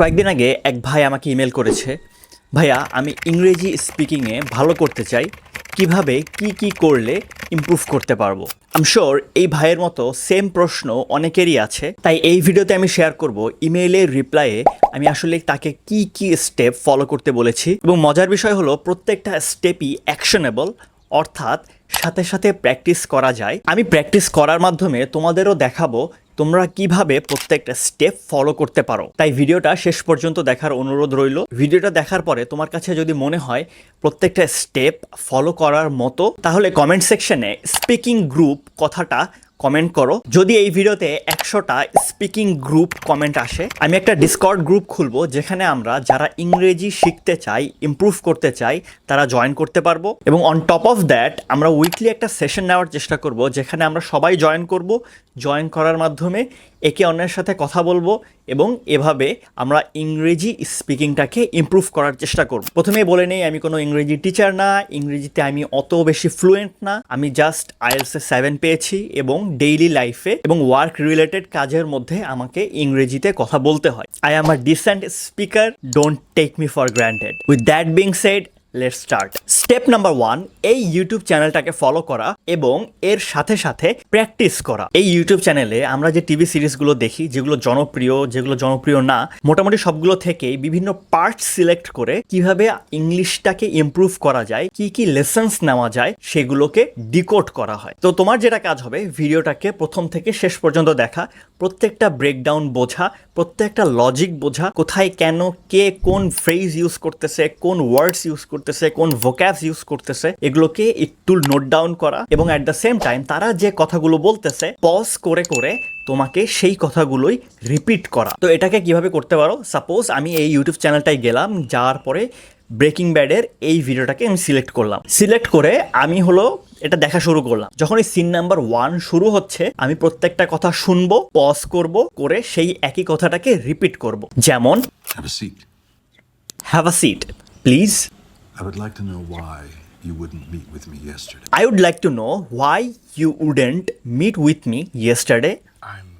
কয়েকদিন আগে এক ভাই আমাকে ইমেল করেছে, ভাইয়া, আমি ইংরেজি স্পিকিংয়ে ভালো করতে চাই, কীভাবে, কি কি করলে ইমপ্রুভ করতে পারব? আম শিওর এই ভাইয়ের মতো সেম প্রশ্ন অনেকেরই আছে, তাই এই ভিডিওতে আমি শেয়ার করব। ইমেইলের রিপ্লাইয়ে আমি আসলে তাকে কি কি স্টেপ ফলো করতে বলেছি এবং মজার বিষয় হলো প্রত্যেকটা স্টেপই অ্যাকশনেবল অর্থাৎ সাথে সাথে প্র্যাকটিস করা যায়। আমি প্র্যাকটিস করার মাধ্যমে তোমাদেরও দেখাবো তোমরা কীভাবে প্রত্যেকটা স্টেপ ফলো করতে পারো? তাই ভিডিওটা শেষ পর্যন্ত দেখার অনুরোধ রইল। ভিডিওটা দেখার পরে তোমার কাছে যদি মনে হয় প্রত্যেকটা স্টেপ ফলো করার মতো, তাহলে কমেন্ট সেকশনে স্পিকিং গ্রুপ কথাটা কমেন্ট করো। যদি এই ভিডিওতে একশোটা স্পিকিং গ্রুপ কমেন্ট আসে, আমি একটা ডিসকর্ড গ্রুপ খুলবো, যেখানে আমরা যারা ইংরেজি শিখতে চাই ইম্প্রুভ করতে চাই, তারা জয়েন করতে পারব। এবং অন টপ অফ দ্যাট আমরা উইকলি একটা সেশন নেওয়ার চেষ্টা করব, যেখানে আমরা সবাই জয়েন করব জয়েন করার মাধ্যমে একে অন্যের সাথে কথা বলব এবং এভাবে আমরা ইংরেজি স্পিকিংটাকে ইমপ্রুভ করার চেষ্টা করব। প্রথমেই বলে নেই, আমি কোনো ইংরেজি টিচার না, ইংরেজিতে আমি অত বেশি ফ্লুয়েন্ট না। আমি জাস্ট আইএলসে সেভেন পেয়েছি এবং ডেইলি লাইফে এবং ওয়ার্ক রিলেটেড কাজের মধ্যে আমাকে ইংরেজিতে কথা বলতে হয়। I am a decent speaker don't take me for granted with that being said let start step number one এই ইউটিউব চ্যানেলটাকে ফলো করা এবং এর সাথে সাথে প্র্যাকটিস করা। এই ইউটিউব চ্যানেলে আমরা যে টিভি সিরিজগুলো দেখি, যেগুলো জনপ্রিয় যেগুলো জনপ্রিয় না, মোটামুটি সবগুলো থেকেই বিভিন্ন পার্ট সিলেক্ট করে কীভাবে ইংলিশটাকে ইমপ্রুভ করা যায়, কি কি লেসন্স নেওয়া যায়, সেগুলোকে ডিকোড করা হয়। তো তোমার যেটা কাজ হবে ভিডিওটাকে প্রথম থেকে শেষ পর্যন্ত দেখা, প্রত্যেকটা ব্রেকডাউন বোঝা প্রত্যেকটা লজিক বোঝা কোথায় কেন, কে কোন ফ্রেজ ইউজ করতেছে, কোন ওয়ার্ডস ইউজ করতেছে, কোন ভোক্যাবস ইউজ করতেছে, এগুলোকে একটু নোট ডাউন করা এবং অ্যাট দ্য সেম টাইম তারা যে কথাগুলো বলতেছে পজ করে করে তোমাকে সেই কথাগুলোই রিপিট করা। তো এটাকে কীভাবে করতে পারো? সাপোজ আমি এই ইউটিউব চ্যানেলটায় গেলাম, যাওয়ার পরে ব্রেকিং ব্যাডের এই ভিডিওটাকে আমি সিলেক্ট করলাম। সিলেক্ট করে আমি হলো এটা দেখা শুরু করলাম যখন এই সিন নাম্বার ওয়ান শুরু হচ্ছে আমি প্রত্যেকটা কথা শুনব পজ করব করে সেই একই কথাটাকে রিপিট করব যেমন Have a seat. Have a seat please I would like to know why you wouldn't meet with me yesterday. I would like to know why you wouldn't meet with me yesterday. I'm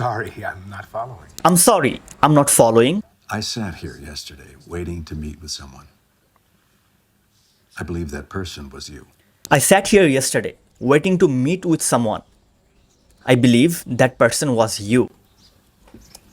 sorry, I'm not following. I'm sorry, I'm not following. I sat here yesterday waiting to meet with someone. I believe that person was you. I sat here yesterday waiting to meet with someone. I believe that person was you.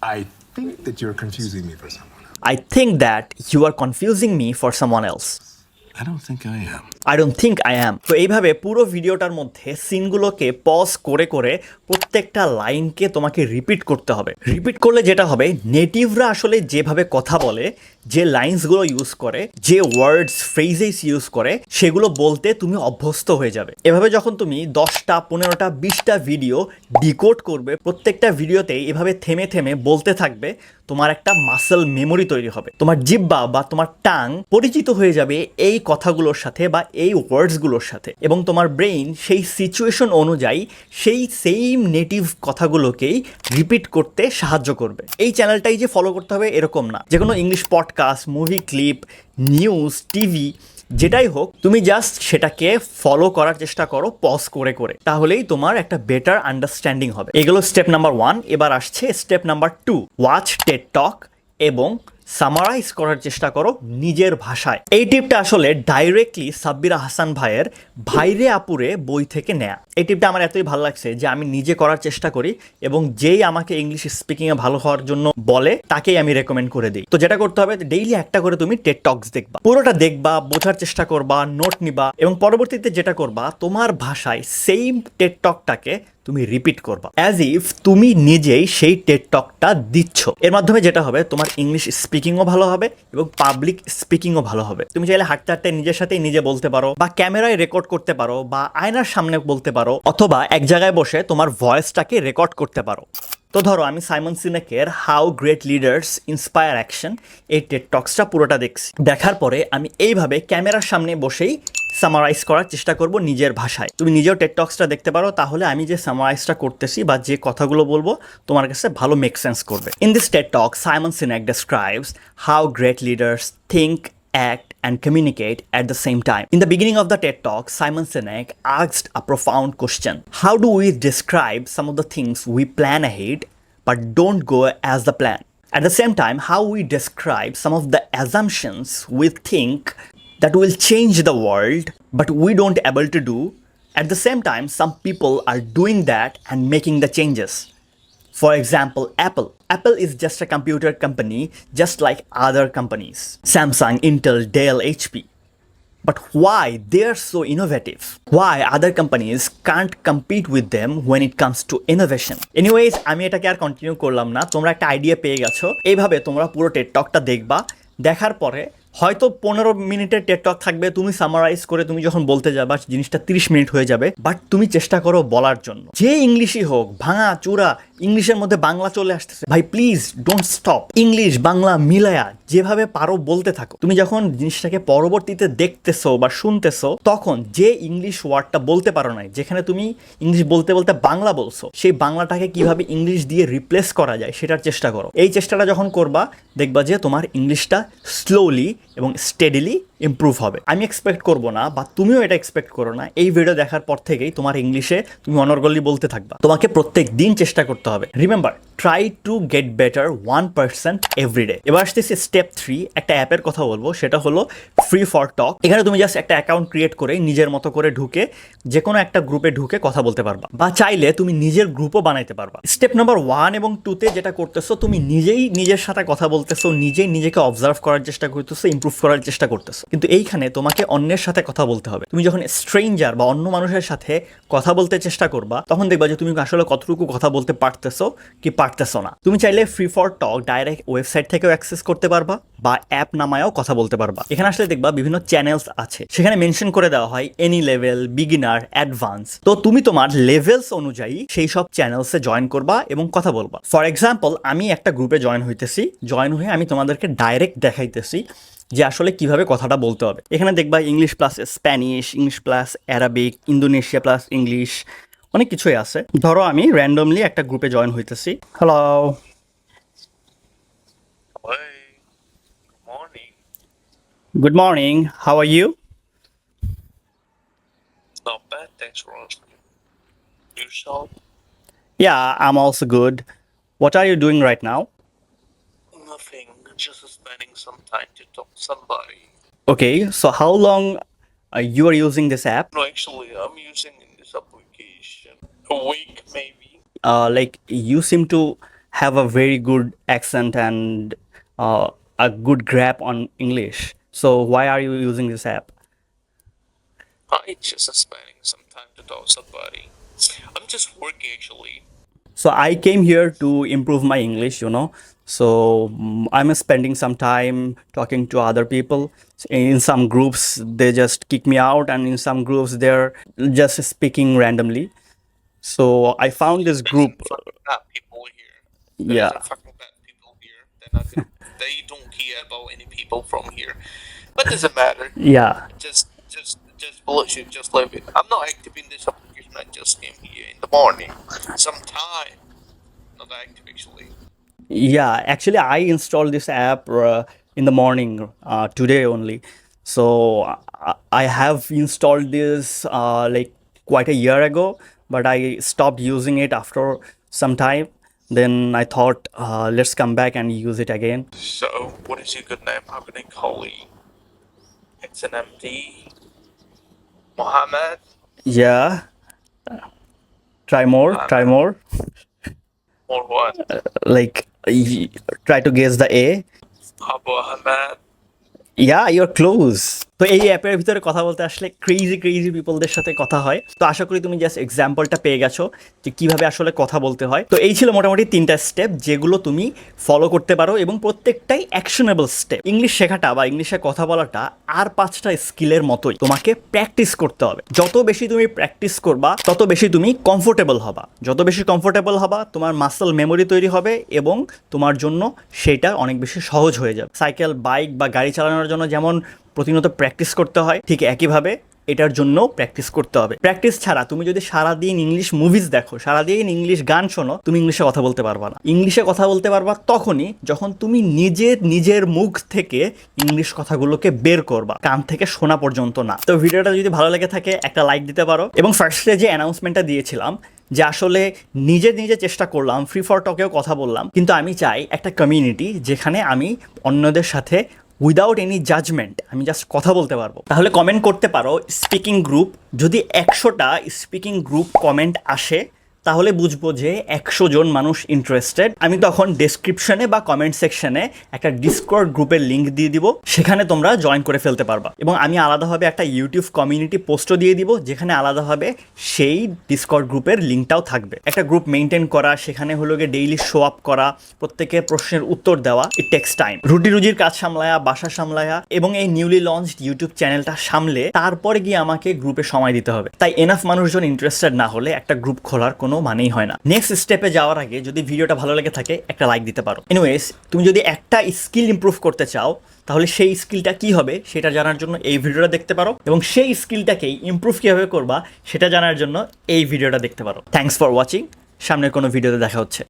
I think that you're confusing me for someone else. I think that you are confusing me for someone else. I don't think I am. I don't think I am তো এইভাবে পুরো ভিডিওটার মধ্যে সিনগুলোকে pause করে করে প্রত্যেকটা লাইনকে তোমাকে রিপিট করতে হবে। রিপিট করলে যেটা হবে নেটিভরা আসলে যেভাবে কথা বলে, যে লাইন্সগুলো ইউজ করে, যে ওয়ার্ডস ফ্রেজেস ইউজ করে, সেগুলো বলতে তুমি অভ্যস্ত হয়ে যাবে। এভাবে যখন তুমি দশটা, পনেরোটা, বিশটা ভিডিও ডিকোড করবে, প্রত্যেকটা ভিডিওতে এভাবে থেমে থেমে বলতে থাকবে, তোমার একটা মাসেল মেমোরি তৈরি হবে। তোমার জিব্বা বা তোমার টাং পরিচিত হয়ে যাবে এই কথাগুলোর সাথে বা এই ওয়ার্ডসগুলোর সাথে। এবং তোমার ব্রেইন সেই সিচুয়েশন অনুযায়ী সেই সেম নেটিভ কথাগুলোকেই রিপিট করতে সাহায্য করবে। এই চ্যানেলটাই যে ফলো করতে হবে এরকম না। যে কোনো English podcast movie clip news TV যেটাই হোক, তুমি জাস্ট সেটাকে ফলো করার চেষ্টা করো পজ করে করে। তাহলেই তোমার একটা বেটার আন্ডারস্ট্যান্ডিং হবে। এগুলো স্টেপ নাম্বার ওয়ান এবার আসছে step number two watch TED talk এবং সামারাইজ করার চেষ্টা করো নিজের ভাষায়। এই টিপটা আসলে ডাইরেক্টলি সাব্বিরা হাসান ভাইয়ের ভাইরে আপুরে বই থেকে নেয়া। এই টিপটা আমার এতই ভালো লাগছে যে আমি নিজে করার চেষ্টা করি এবং যেই আমাকে ইংলিশ স্পিকিংয়ে ভালো হওয়ার জন্য বলে, তাকেই আমি রেকমেন্ড করে দিই। তো যেটা করতে হবে ডেইলি একটা করে তুমি টেট টক্স দেখবা। পুরোটা দেখবা, বোঝার চেষ্টা করবা নোট নিবা এবং পরবর্তীতে যেটা করবা, তোমার ভাষায় সেম টেট টকটাকে তুমি রিপিট করবা। অ্যাজ ইফ তুমি নিজেই সেই টেট টকটা দিচ্ছ। এর মাধ্যমে যেটা হবে, তোমার ইংলিশ স্পিকিংও ভালো হবে এবং পাবলিক স্পিকিংও ভালো হবে। তুমি চাইলে হাঁটতে হাঁটতে নিজের সাথেই নিজে বলতে পারো বা ক্যামেরায় রেকর্ড করতে পারো বা আয়নার সামনে বলতে পারো অথবা এক জায়গায় বসে তোমার ভয়েসটাকে রেকর্ড করতে পারো। তো ধরো, আমি Simon সিনেকের how great leaders inspire action এই টেট টক্সটা পুরোটা দেখছি। দেখার পরে আমি এইভাবে ক্যামেরার সামনে বসেই সামারাইজ করার চেষ্টা করব নিজের ভাষায় তুমি নিজেও টেট টক্সটা দেখতে পারো তাহলে আমি যে সামারাইজটা করতেছি বা যে কথাগুলো বলব তোমার কাছে ভালো মেক সেন্স করবে in this TED talk Simon Sinek describes how great leaders think act, and communicate at the same time. In the beginning of the TED Talk, Simon Sinek asked a profound question How do we describe some of the things we plan ahead but don't go as the plan? At the same time, how we describe some of the assumptions we think that will change the world, but we don't able to do. At the same time, some people are doing that and making the changes. For example, Apple. Apple is just a computer company just like other companies. Samsung, Intel, Dell, HP. But why they're so innovative? Why other companies can't compete with them when it comes to innovation? Anyways, আমি এটাকে আর continue করলাম না তোমরা একটা idea পেয়ে গেছো এইভাবে তোমরা পুরো টেট টকটা দেখবা দেখার পরে হয়তো পনেরো মিনিটের টেকটক থাকবে, তুমি সামারাইজ করে তুমি যখন বলতে যাবা, জিনিসটা তিরিশ মিনিট হয়ে যাবে বাট তুমি চেষ্টা করো বলার জন্য। যে ইংলিশই হোক, ভাঙা চূড়া ইংলিশের মধ্যে বাংলা চলে আসতেছে। ভাই please don't stop English, Bangla মিলায়া, যেভাবে পারো বলতে থাকো। তুমি যখন জিনিসটাকে পরবর্তীতে দেখতেছো বা শুনতেছো, তখন যে ইংলিশ ওয়ার্ডটা বলতে পারো নাই, যেখানে তুমি ইংলিশ বলতে বলতে বাংলা বলছো, সেই বাংলাটাকে কীভাবে ইংলিশ দিয়ে রিপ্লেস করা যায়, সেটার চেষ্টা করো। এই চেষ্টাটা যখন করবা, দেখবা যে তোমার ইংলিশটা স্লোলি এবং স্টেডিলি ইমপ্রুভ হবে। আমি এক্সপেক্ট করব না বা তুমিও এটা এক্সপেক্ট করো না। এই ভিডিও দেখার পর থেকেই তোমার ইংলিশে তুমি অনর্গলি বলতে থাকবা। তোমাকে প্রত্যেক দিন চেষ্টা করতে হবে। Remember try to get better one percent everyday এবার আসতেছি স্টেপ থ্রি একটা অ্যাপের কথা বলব। সেটা হলো ফ্রি ফর টক এখানে তুমি জাস্ট একটা অ্যাকাউন্ট ক্রিয়েট করে, নিজের মতো করে ঢুকে যে কোনো একটা গ্রুপে ঢুকে কথা বলতে পারবা। বা চাইলে তুমি নিজের গ্রুপও বানাইতে পারবা। স্টেপ নাম্বার ওয়ান এবং টুতে যেটা করতেছো, তুমি নিজেই নিজের সাথে কথা বলতেছো, নিজেই নিজেকে অবজার্ভ করার চেষ্টা করতেছো ইমপ্রুভ করার চেষ্টা করতেছো। কিন্তু এইখানে তোমাকে অন্যের সাথে কথা বলতে হবে। তুমি যখন স্ট্রেঞ্জার বা অন্য মানুষের সাথে কথা বলতে চেষ্টা করবা, তখন দেখবা যে তুমি আসলে কতটুকু কথা বলতে পারতেছো কি পারতেছো না। তুমি চাইলে free for talk direct website থেকেও অ্যাক্সেস করতে পারবা বা অ্যাপ নামায়ও কথা বলতে পারবা। এখানে আসলে দেখবা বিভিন্ন চ্যানেলস আছে। সেখানে মেনশন করে দেওয়া হয় এনি লেভেল বিগিনার অ্যাডভান্স তো তুমি তোমার লেভেলস অনুযায়ী সেই সব চ্যানেলসে জয়েন করবা এবং কথা বলবা। ফর এক্সাম্পল আমি একটা গ্রুপে জয়েন হইতেছি। জয়েন হয়ে আমি তোমাদেরকে ডাইরেক্ট দেখাইতেছি যে আসলে কীভাবে কথাটা বলতে হবে এখানে দেখবা English plus Spanish English plus Arabic Indonesia plus English অনেক কিছুই আছে ধরো আমি র্যান্ডমলি একটা গ্রুপে জয়েন হইতেছি hello. Good morning how are you Not bad, thanks for asking. Yourself? Yeah, I'm also good. What are you doing right now? Spending some time to talk to somebody. Okay, so how long uh, you are using this app? No, actually, I'm using this application a week maybe. Uh, like you seem to have a very good accent and uh, a good grab on English. So why are you using this app? I just spending some time to talk to somebody. I'm just working actually. So I came here to improve my English, you know. So mm, I'm spending some time talking to other people. In some groups, they just kick me out, and in some groups, they're just speaking randomly. So I found this group. There's some fucking bad people here. Yeah. some fucking bad people here. They're not gonna, they don't care about any people from here. But doesn't matter. Yeah, just just just bullshit, just leave it. I'm not active in this I just came here in the morning. Sometime. Not actually. yeah. Actually, I installed this app uh, in the morning uh, today only. So I, I have installed this uh, like quite a year ago, but I stopped using it after some time. Then I thought, uh, let's come back and use it again. So what is your good name? How can I call you? It's an MD. Mohammed? Yeah. Try more, uh, try more. More what? Like, y- try to guess the A. Yeah, you're close. তো এই অ্যাপের ভিতরে কথা বলতে আসলে crazy crazy পিপলদের সাথে কথা হয়। তো আশা করি তুমি জাস্ট এক্সাম্পলটা পেয়ে গেছো যে কীভাবে আসলে কথা বলতে হয়। তো এই ছিল মোটামুটি তিনটা স্টেপ যেগুলো তুমি ফলো করতে পারো এবং প্রত্যেকটাই অ্যাকশনেবল স্টেপ ইংলিশ শেখাটা বা ইংলিশে কথা বলাটা আর পাঁচটা স্কিলের মতোই তোমাকে প্র্যাকটিস করতে হবে। যত বেশি তুমি প্র্যাকটিস করবা, তত বেশি তুমি কমফোর্টেবল হবা। যত বেশি কমফোর্টেবল হবা, তোমার মাসেল মেমোরি তৈরি হবে এবং তোমার জন্য সেটা অনেক বেশি সহজ হয়ে যাবে। সাইকেল বাইক বা গাড়ি চালানোর জন্য যেমন প্রতিনিয়ত প্র্যাকটিস করতে হয়। ঠিক একইভাবে এটার জন্য প্র্যাকটিস করতে হবে। প্র্যাকটিস ছাড়া তুমি যদি সারাদিন ইংলিশ মুভিজ দেখো, সারাদিন ইংলিশ গান শোনো, তুমি ইংলিশে কথা বলতে পারবা না। ইংলিশে কথা বলতে পারবা তখনই যখন তুমি নিজে নিজের মুখ থেকে ইংলিশ কথাগুলোকে বের করবা, কান থেকে শোনা পর্যন্ত না। তো ভিডিওটা যদি ভালো লেগে থাকে, একটা লাইক দিতে পারো। এবং ফার্স্টে যে অ্যানাউন্সমেন্টটা দিয়েছিলাম, যে আসলে নিজে নিজে চেষ্টা করলাম ফ্রি ফর টকেও কথা বললাম, কিন্তু আমি চাই একটা কমিউনিটি যেখানে আমি অন্যদের সাথে উইদাউট এনি জাজমেন্ট আমি জাস্ট কথা বলতে পারব। তাহলে কমেন্ট করতে পারো স্পিকিং গ্রুপ যদি একশোটা স্পিকিং গ্রুপ কমেন্ট আসে তাহলে বুঝব যে একশো জন মানুষ ইন্টারেস্টেড আমি তখন ডেসক্রিপশনে বা কমেন্ট সেকশনে একটা ডিসকর্ড গ্রুপের লিঙ্ক দিয়ে দিব, সেখানে তোমরা জয়েন করে ফেলতে পারবা। এবং আমি আলাদাভাবে একটা ইউটিউব কমিউনিটি পোস্টও দিয়ে দিব, যেখানে আলাদাভাবে সেই ডিসকর্ড গ্রুপের লিঙ্কটাও থাকবে। একটা গ্রুপ মেনটেন করা, সেখানে হলো গিয়ে ডেইলি শো আপ করা প্রত্যেকের প্রশ্নের উত্তর দেওয়া ইট টেক্স টাইম রুটি রুজির কাজ সামলায়া, বাসা সামলায়া, এবং এই নিউলি লঞ্চড ইউটিউব চ্যানেলটা সামলে, তারপরে গিয়ে আমাকে গ্রুপে সময় দিতে হবে। তাই এনাফ মানুষজন ইন্টারেস্টেড না হলে একটা গ্রুপ খোলার কোনো মানেই হয় না। নেক্সট স্টেপে যাওয়ার আগে যদি ভিডিওটা ভালো লেগে থাকে, একটা লাইক দিতে পারো। এনিওয়েজ তুমি যদি একটা স্কিল ইম্প্রুভ করতে চাও, তাহলে সেই স্কিলটা কি হবে সেটা জানার জন্য এই ভিডিওটা দেখতে পারো এবং সেই স্কিলটাকেই ইম্প্রুভ কীভাবে করবা সেটা জানার জন্য এই ভিডিওটা দেখতে পারো। থ্যাংকস ফর ওয়াচিং সামনের কোনো ভিডিওতে দেখা হচ্ছে।